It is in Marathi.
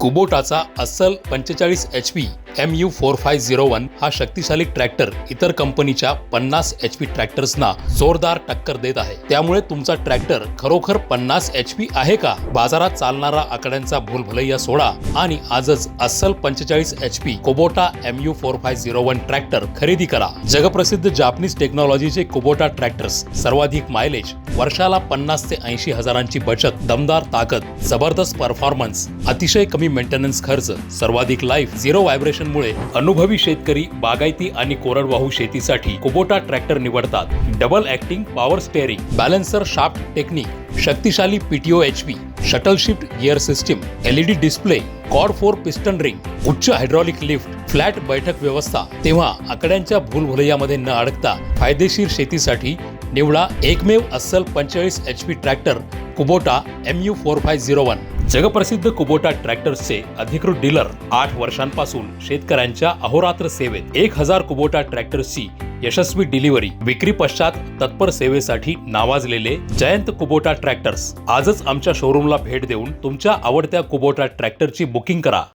कुबोटाचा अस्सल पंचेचाळीस H P M U four five zero one हा शक्तिशाली ट्रॅक्टर इतर कंपनीच्या पन्नास एच पी ट्रॅक्टर्सना जोरदार टक्कर देत आहे. त्यामुळे तुमचा ट्रॅक्टर खरोखर पन्नास एच पी आहे का? बाजारात चालणारा आकड्यांचा भूलभलैया सोडा आणि आजच अस्सल पंचेचाळीस H P Kubota M U four five zero one tractor खरेदी करा. जगप्रसिद्ध जापनीज टेक्नॉलॉजीचे कुबोटा ट्रॅक्टर्स सर्वाधिक मायलेज वर्षाला पन्नास ते ऐंशी हजारांची बचत दमदार ताकद जबरदस्त परफॉर्मन्स अतिशय कमी मेंटेनन्स खर्च सर्वाधिक लाईफ झिरो व्हायब्रेशन मुळे अनुभवी शेतकरी बागायती आणि कोरडवाहू शेतीसाठी कुबोटा ट्रॅक्टर निवडतात. Double acting power steering balancer shaft technique शक्तिशाली PTO H P shuttle shift gear system LED display cod four piston ring उच्च हायड्रॉलिक लिफ्ट फ्लॅट बैठक व्यवस्था. तेव्हा आकड्यांच्या भूलभुलैयामध्ये न अडकता फायदेशीर शेतीसाठी निवडा एकमेव अस्सल पंचेचाळीस H P tractor Kubota M U four five zero one जगप्रसिद्ध कुबोटा ट्रॅक्टर्सचे अधिकृत डीलर आठ वर्षांपासून शेतकऱ्यांच्या अहोरात्र सेवेत एक हजार कुबोटा ट्रॅक्टर्सची यशस्वी डिलिव्हरी विक्री पश्चात तत्पर सेवेसाठी नावाजलेले जयंत कुबोटा ट्रॅक्टर्स. आजच आमच्या शोरूमला भेट देऊन तुमच्या आवडत्या कुबोटा ट्रॅक्टरची बुकिंग करा.